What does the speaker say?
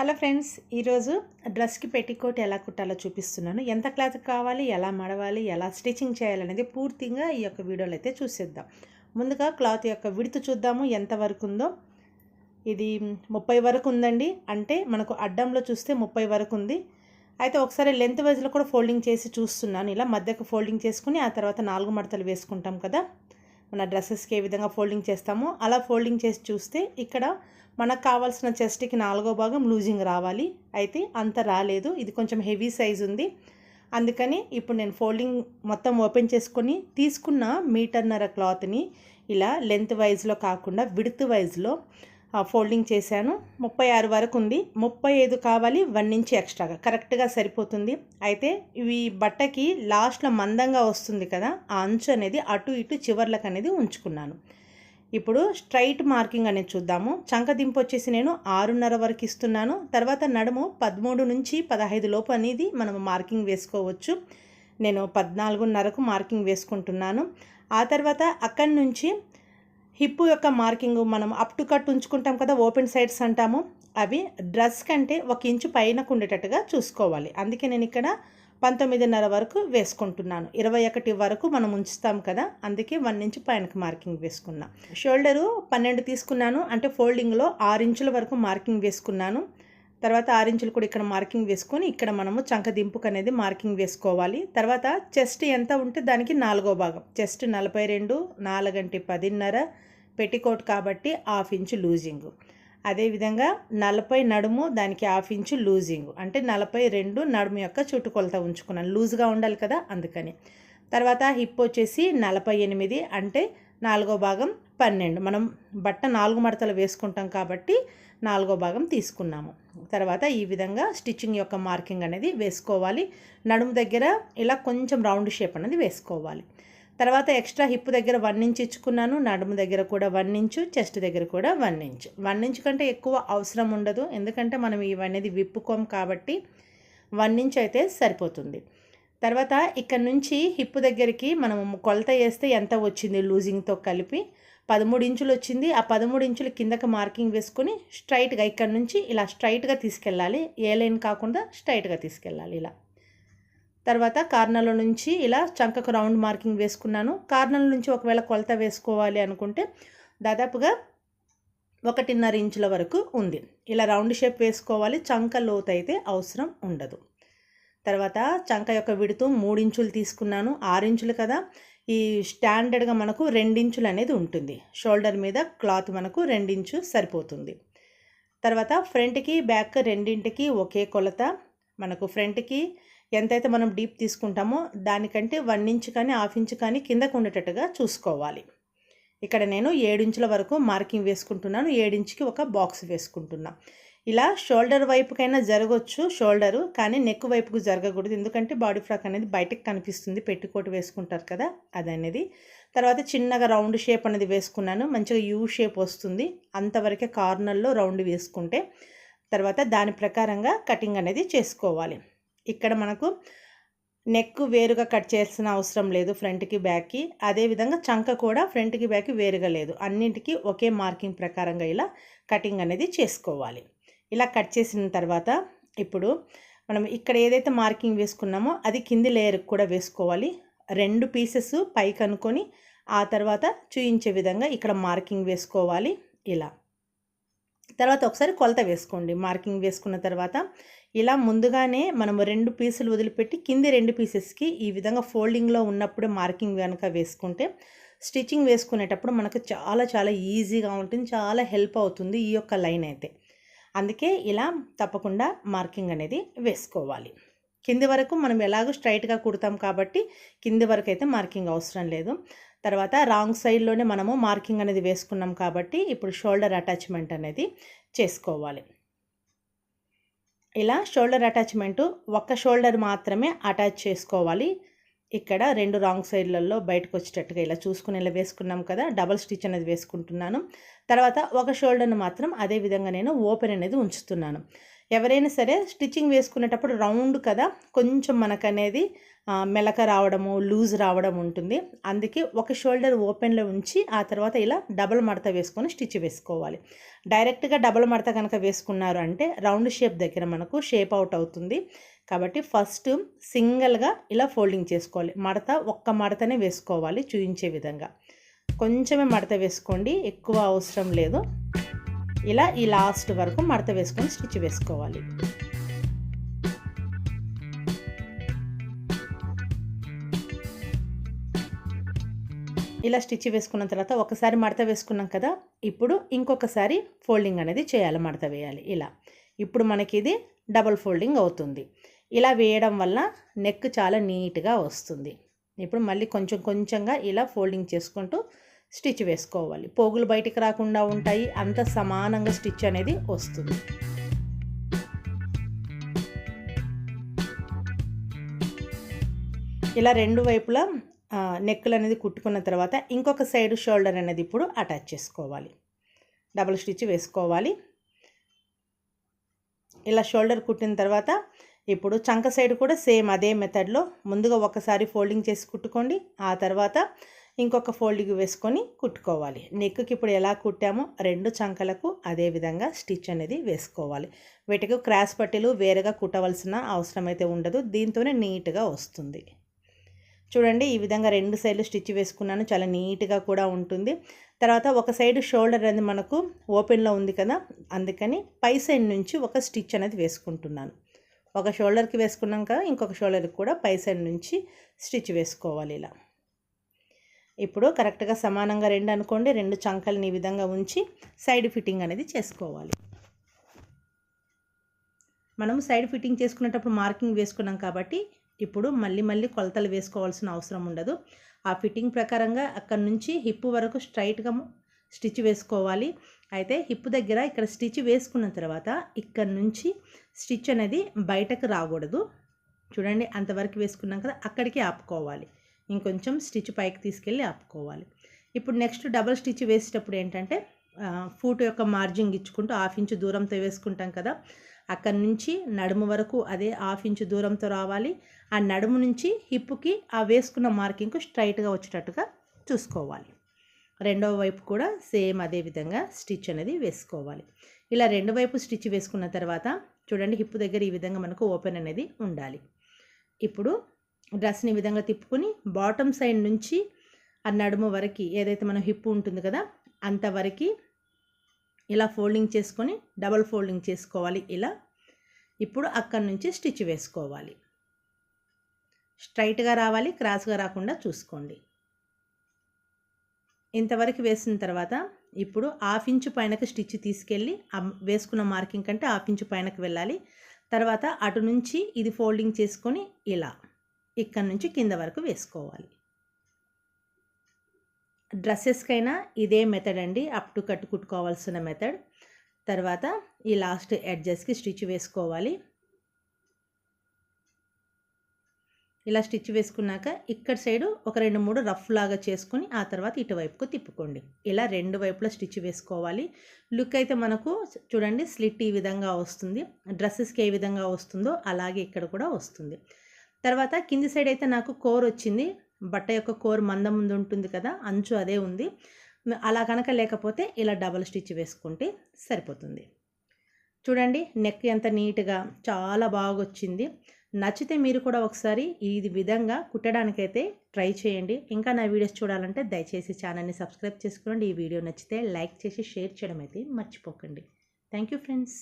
Hello friends ఈరోజు డ్రెస్కి petticoat ఎలా కుట్టాలో చూపిస్తున్నాను. ఎంత క్లాత్ కావాలి ఎలా మడవాలి ఎలా స్టిచ్చింగ్ చేయాలనేది పూర్తిగా ఈ యొక్క వీడియోలో అయితే చూసేద్దాం. ముందుగా క్లాత్ యొక్క విడుతు చూద్దాము ఎంత వరకు ఉందో. ఇది ముప్పై వరకు ఉందండి. అంటే మనకు అడ్డంలో చూస్తే ముప్పై వరకు ఉంది. అయితే ఒకసారి లెంత్ వైజ్లో కూడా ఫోల్డింగ్ చేసి చూస్తున్నాను. ఇలా మధ్యకు ఫోల్డింగ్ చేసుకుని ఆ తర్వాత నాలుగు మడతలు వేసుకుంటాం కదా. మన డ్రెస్సెస్కి ఏ విధంగా ఫోల్డింగ్ చేస్తామో అలా ఫోల్డింగ్ చేసి చూస్తే ఇక్కడ మనకు కావాల్సిన చెస్ట్కి నాలుగో భాగం లూజింగ్ రావాలి. అయితే అంత రాలేదు. ఇది కొంచెం హెవీ సైజ్ ఉంది. అందుకని ఇప్పుడు నేను ఫోల్డింగ్ మొత్తం ఓపెన్ చేసుకొని తీసుకున్న మీటర్నర క్లాత్ని ఇలా లెంత్ వైజ్లో కాకుండా విడుత్ వైజ్లో ఫోల్డింగ్ చేశాను. ముప్పై ఆరు వరకు ఉంది. ముప్పై ఐదు కావాలి. వన్ ఇంచ్ ఎక్స్ట్రాగా కరెక్ట్గా సరిపోతుంది. అయితే ఇవి బట్టకి లాస్ట్లో మందంగా వస్తుంది కదా ఆ అంచు అనేది అటు ఇటు చివర్లకు అనేది ఉంచుకున్నాను. ఇప్పుడు స్ట్రైట్ మార్కింగ్ అనేది చూద్దాము. చంక దింపు వచ్చేసి నేను ఆరున్నర వరకు ఇస్తున్నాను. తర్వాత నడుము పదమూడు నుంచి పదహైదు లోపు అనేది మనం మార్కింగ్ వేసుకోవచ్చు. నేను పద్నాలుగున్నరకు మార్కింగ్ వేసుకుంటున్నాను. ఆ తర్వాత అక్కడి నుంచి హిప్ యొక్క మార్కింగ్ మనం అప్ టు కట్ ఉంచుకుంటాం కదా ఓపెన్ సైడ్స్ అంటాము. అవి డ్రెస్ కంటే ఒక ఇంచు పైనకు ఉండేటట్టుగా చూసుకోవాలి. అందుకే నేను ఇక్కడ పంతొమ్మిదిన్నర వరకు వేసుకుంటున్నాను. ఇరవై ఒకటి వరకు మనం ఉంచుతాం కదా అందుకే వన్ ఇంచు పైనకి మార్కింగ్ వేసుకున్నా. షోల్డరు పన్నెండు తీసుకున్నాను అంటే ఫోల్డింగ్లో ఆరు ఇంచుల వరకు మార్కింగ్ వేసుకున్నాను. తర్వాత ఆరు ఇంచులు కూడా ఇక్కడ మార్కింగ్ వేసుకొని ఇక్కడ మనము చంక దింపుకు అనేది మార్కింగ్ వేసుకోవాలి. తర్వాత చెస్ట్ ఎంత ఉంటే దానికి నాలుగో భాగం. చెస్ట్ నలభై రెండు నాలుగంటి పదిన్నర పెట్టికోట్ కాబట్టి హాఫ్ ఇంచు లూజింగ్. అదేవిధంగా నలభై నడుము దానికి హాఫ్ ఇంచు లూజింగ్. అంటే నలభై రెండు నడుము యొక్క చుట్టుకొలత ఉంచుకున్నాను. లూజ్గా ఉండాలి కదా అందుకని. తర్వాత హిప్ వచ్చేసి నలభై ఎనిమిది అంటే నాలుగో భాగం పన్నెండు. మనం బట్ట నాలుగు మడతలు వేసుకుంటాం కాబట్టి నాలుగో భాగం తీసుకున్నాము. తర్వాత ఈ విధంగా స్టిచ్చింగ్ యొక్క మార్కింగ్ అనేది వేసుకోవాలి. నడుము దగ్గర ఇలా కొంచెం రౌండ్ షేప్ అనేది వేసుకోవాలి. తర్వాత ఎక్స్ట్రా హిప్ దగ్గర వన్ ఇంచ్ ఇచ్చుకున్నాను నడుము దగ్గర కూడా వన్ ఇంచు చెస్ట్ దగ్గర కూడా వన్ ఇంచ్. వన్ ఇంచ్ కంటే ఎక్కువ అవసరం ఉండదు ఎందుకంటే మనం ఇవన్నీ విప్పుకోం కాబట్టి వన్ ఇంచ్ అయితే సరిపోతుంది. తర్వాత ఇక్కడ నుంచి హిప్ దగ్గరికి మనం కొలత వేస్తే ఎంత వచ్చింది లూజింగ్తో కలిపి? పదమూడు ఇంచులు వచ్చింది. ఆ పదమూడు ఇంచులు కిందకి మార్కింగ్ వేసుకొని స్ట్రైట్గా ఇక్కడ నుంచి ఇలా స్ట్రైట్గా తీసుకెళ్ళాలి. ఏ లైన్ కాకుండా స్ట్రైట్గా తీసుకెళ్ళాలి ఇలా. తర్వాత కార్నర్ల నుంచి ఇలా చంకకు రౌండ్ మార్కింగ్ వేసుకున్నాను. కార్నర్ల నుంచి ఒకవేళ కొలత వేసుకోవాలి అనుకుంటే దాదాపుగా ఒకటిన్నర ఇంచుల వరకు ఉంది. ఇలా రౌండ్ షేప్ వేసుకోవాలి. చంక లోతు అయితే అవసరం ఉండదు. తర్వాత చంక యొక్క విడుతూ మూడించులు తీసుకున్నాను. ఆరించులు కదా. ఈ స్టాండర్డ్గా మనకు రెండించులు అనేది ఉంటుంది. షోల్డర్ మీద క్లాత్ మనకు రెండించు సరిపోతుంది. తర్వాత ఫ్రంట్కి బ్యాక్ రెండింటికి ఒకే కొలత. మనకు ఫ్రంట్కి ఎంతైతే మనం డీప్ తీసుకుంటామో దానికంటే వన్ ఇంచ్ కానీ హాఫ్ ఇంచ్ కానీ కిందకు ఉండేటట్టుగా చూసుకోవాలి. ఇక్కడ నేను ఏడించుల వరకు మార్కింగ్ వేసుకుంటున్నాను. ఏడించుకి ఒక బాక్స్ వేసుకుంటున్నా. ఇలా షోల్డర్ వైపుకైనా జరగవచ్చు షోల్డరు కానీ నెక్ వైపుకు జరగకూడదు. ఎందుకంటే బాడీ ఫ్రాక్ అనేది బయటకు కనిపిస్తుంది. పెట్టుకోటు వేసుకుంటారు కదా అది అనేది తర్వాత చిన్నగా రౌండ్ షేప్ అనేది వేసుకున్నాను. మంచిగా యూ షేప్ వస్తుంది. అంతవరకే కార్నర్లో రౌండ్ వేసుకుంటే తర్వాత దాని ప్రకారంగా కటింగ్ అనేది చేసుకోవాలి. ఇక్కడ మనకు నెక్ వేరుగా కట్ చేయాల్సిన అవసరం లేదు ఫ్రంట్కి బ్యాక్కి అదేవిధంగా చంక కూడా ఫ్రంట్కి బ్యాక్కి వేరుగా లేదు. అన్నింటికి ఒకే మార్కింగ్ ప్రకారంగా ఇలా కటింగ్ అనేది చేసుకోవాలి. ఇలా కట్ చేసిన తర్వాత ఇప్పుడు మనం ఇక్కడ ఏదైతే మార్కింగ్ వేసుకున్నామో అది కింది లేయర్కి కూడా వేసుకోవాలి. రెండు పీసెస్ పైకి అనుకొని ఆ తర్వాత చూయించే విధంగా ఇక్కడ మార్కింగ్ వేసుకోవాలి. ఇలా తర్వాత ఒకసారి కొలత వేసుకోండి. మార్కింగ్ వేసుకున్న తర్వాత ఇలా ముందుగానే మనము రెండు పీసులు వదిలిపెట్టి కింది రెండు పీసెస్కి ఈ విధంగా ఫోల్డింగ్లో ఉన్నప్పుడే మార్కింగ్ కనుక వేసుకుంటే స్టిచ్చింగ్ వేసుకునేటప్పుడు మనకు చాలా చాలా ఈజీగా ఉంటుంది చాలా హెల్ప్ అవుతుంది ఈ యొక్క లైన్ అయితే. అందుకే ఇలా తప్పకుండా మార్కింగ్ అనేది వేసుకోవాలి. కింది వరకు మనం ఎలాగో స్ట్రైట్గా కుడతాం కాబట్టి కింది వరకు అయితే మార్కింగ్ అవసరం లేదు. తర్వాత రాంగ్ సైడ్లోనే మనము మార్కింగ్ అనేది వేసుకున్నాం కాబట్టి ఇప్పుడు షోల్డర్ అటాచ్మెంట్ అనేది చేసుకోవాలి. ఇలా షోల్డర్ అటాచ్మెంటు ఒక్క షోల్డర్ మాత్రమే అటాచ్ చేసుకోవాలి. ఇక్కడ రెండు రాంగ్ సైడ్లలో బయటకు వచ్చేటట్టుగా ఇలా చూసుకుని ఇలా వేసుకున్నాం కదా డబల్ స్టిచ్ అనేది వేసుకుంటున్నాను. తర్వాత ఒక షోల్డర్ను మాత్రం అదే విధంగా నేను ఓపెన్ అనేది ఉంచుతున్నాను. ఎవరైనా సరే స్టిచ్చింగ్ వేసుకునేటప్పుడు రౌండ్ కదా కొంచెం మనకు అనేది మెలక రావడము లూజ్ రావడం ఉంటుంది. అందుకే ఒక షోల్డర్ ఓపెన్లో ఉంచి ఆ తర్వాత ఇలా డబల్ మడత వేసుకొని స్టిచ్ వేసుకోవాలి. డైరెక్ట్గా డబల్ మడత కనుక వేసుకున్నారు అంటే రౌండ్ షేప్ దగ్గర మనకు షేప్ అవుట్ అవుతుంది. కాబట్టి ఫస్ట్ సింగిల్గా ఇలా ఫోల్డింగ్ చేసుకోవాలి. మడత ఒక్క మడతనే వేసుకోవాలి చూపించే విధంగా. కొంచెమే మడత వేసుకోండి ఎక్కువ అవసరం లేదు. ఇలా ఈ లాస్ట్ వరకు మడత వేసుకొని స్టిచ్ వేసుకోవాలి. ఇలా స్టిచ్ వేసుకున్న తర్వాత ఒకసారి మడత వేసుకున్నాం కదా ఇప్పుడు ఇంకొకసారి ఫోల్డింగ్ అనేది చేయాలి మడత వేయాలి. ఇలా. ఇప్పుడు మనకి ఇది డబల్ ఫోల్డింగ్ అవుతుంది. ఇలా వేయడం వల్ల నెక్ చాలా నీట్గా వస్తుంది. ఇప్పుడు మళ్ళీ కొంచెం కొంచెంగా ఇలా ఫోల్డింగ్ చేసుకుంటూ స్టిచ్ వేసుకోవాలి. పోగులు బయటికి రాకుండా ఉంటాయి. అంత సమానంగా స్టిచ్ అనేది వస్తుంది. ఇలా రెండు వైపులా నెక్కులు అనేది కుట్టుకున్న తర్వాత ఇంకొక సైడ్ షోల్డర్ అనేది ఇప్పుడు అటాచ్ చేసుకోవాలి. డబుల్ స్టిచ్ వేసుకోవాలి. ఇలా షోల్డర్ కుట్టిన తర్వాత ఇప్పుడు చంక సైడ్ కూడా సేమ్ అదే మెథడ్లో ముందుగా ఒకసారి ఫోల్డింగ్ చేసి కుట్టుకోండి. ఆ తర్వాత ఇంకొక ఫోల్డింగ్ వేసుకొని కుట్టుకోవాలి. నెక్కి ఇప్పుడు ఎలా కుట్టామో రెండు చంకలకు అదే విధంగా స్టిచ్ అనేది వేసుకోవాలి. వీటికి క్రాస్ పట్టీలు వేరేగా కుట్టవలసిన అవసరం అయితే ఉండదు. దీంతోనే నీట్గా వస్తుంది. చూడండి ఈ విధంగా రెండు సైడ్లు స్టిచ్ వేసుకున్నాను. చాలా నీట్గా కూడా ఉంటుంది. తర్వాత ఒక సైడ్ షోల్డర్ అనేది మనకు ఓపెన్లో ఉంది కదా అందుకని పై సైడ్ నుంచి ఒక స్టిచ్ అనేది వేసుకుంటున్నాను. ఒక షోల్డర్కి వేసుకున్నాం కదా ఇంకొక షోల్డర్కి కూడా పై సైడ్ నుంచి స్టిచ్ వేసుకోవాలి ఇలా. ఇప్పుడు కరెక్ట్గా సమానంగా రెండు అనుకోండి రెండు చంకల్ని ఈ విధంగా ఉంచి సైడ్ ఫిట్టింగ్ అనేది చేసుకోవాలి. మనం సైడ్ ఫిట్టింగ్ చేసుకునేటప్పుడు మార్కింగ్ వేసుకున్నాం కాబట్టి ఇప్పుడు మళ్ళీ మళ్ళీ కొలతలు వేసుకోవాల్సిన అవసరం ఉండదు. ఆ ఫిట్టింగ్ ప్రకారంగా అక్కడ నుంచి హిప్ వరకు స్ట్రైట్గా స్టిచ్ వేసుకోవాలి. అయితే హిప్ దగ్గర ఇక్కడ స్టిచ్ వేసుకున్న తర్వాత ఇక్కడ నుంచి స్టిచ్ అనేది బయటకు రాకూడదు. చూడండి అంతవరకు వేసుకున్నాం కదా అక్కడికి ఆపుకోవాలి. ఇంకొంచెం స్టిచ్ పైకి తీసుకెళ్ళి ఆపుకోవాలి. ఇప్పుడు నెక్స్ట్ డబల్ స్టిచ్ వేసేటప్పుడు ఏంటంటే ఫూట్ యొక్క మార్జింగ్ ఇచ్చుకుంటూ హాఫ్ ఇంచు దూరంతో వేసుకుంటాం కదా అక్కడి నుంచి నడుము వరకు అదే హాఫ్ ఇంచు దూరంతో రావాలి. ఆ నడుము నుంచి హిప్కి ఆ వేసుకున్న మార్కింగ్కు స్ట్రైట్గా వచ్చేటట్టుగా చూసుకోవాలి. రెండవ వైపు కూడా సేమ్ అదే విధంగా స్టిచ్ అనేది వేసుకోవాలి. ఇలా రెండు వైపు స్టిచ్ వేసుకున్న తర్వాత చూడండి హిప్ దగ్గర ఈ విధంగా మనకు ఓపెన్ అనేది ఉండాలి. ఇప్పుడు డ్రెస్ని విధంగా తిప్పుకొని బాటమ్ సైడ్ నుంచి ఆ నడుము వరకు ఏదైతే మనం హిప్ ఉంటుంది కదా అంతవరకు ఇలా ఫోల్డింగ్ చేసుకొని డబల్ ఫోల్డింగ్ చేసుకోవాలి. ఇలా ఇప్పుడు అక్కడి నుంచి స్టిచ్ వేసుకోవాలి. స్ట్రైట్గా రావాలి క్రాస్గా రాకుండా చూసుకోండి. ఇంతవరకు వేసిన తర్వాత ఇప్పుడు హాఫ్ ఇంచు పైనకి స్టిచ్ తీసుకెళ్ళి వేసుకున్న మార్కింగ్ కంటే హాఫ్ ఇంచు పైనకి వెళ్ళాలి. తర్వాత అటు నుంచి ఇది ఫోల్డింగ్ చేసుకొని ఇలా ఇక్కడ నుంచి కింద వరకు వేసుకోవాలి. డ్రెస్సెస్కైనా ఇదే మెథడ్ అండి. అప్ టు కట్ కుట్టుకోవాల్సిన మెథడ్. తర్వాత ఈ లాస్ట్ ఎడ్జెస్కి స్టిచ్ వేసుకోవాలి. ఇలా స్టిచ్ వేసుకున్నాక ఇక్కడ సైడు ఒక రెండు మూడు రఫ్ లాగా చేసుకుని ఆ తర్వాత ఇటువైపుకు తిప్పుకోండి. ఇలా రెండు వైపులా స్టిచ్ వేసుకోవాలి. లుక్ అయితే మనకు చూడండి స్లిట్ ఈ విధంగా వస్తుంది. డ్రెస్సెస్కి ఏ విధంగా వస్తుందో అలాగే ఇక్కడ కూడా వస్తుంది. తర్వాత కింది సైడ్ అయితే నాకు కోర్ వచ్చింది. బట్ట యొక్క కోర్ మందం ముందు ఉంటుంది కదా అంచు అదే ఉంది. అలా కనుక లేకపోతే ఇలా డబల్ స్టిచ్ వేసుకుంటే సరిపోతుంది. చూడండి నెక్ ఎంత నీట్గా చాలా బాగా వచ్చింది నచ్చితే మీరు కూడా ఒకసారి ఈ విధంగా కుట్టడానికైతే ట్రై చేయండి. ఇంకా నా వీడియోస్ చూడాలంటే దయచేసి ఛానల్ని సబ్స్క్రైబ్ చేసుకోండి. ఈ వీడియో నచ్చితే లైక్ చేసి షేర్ చేయడం అయితే మర్చిపోకండి. Thank you friends.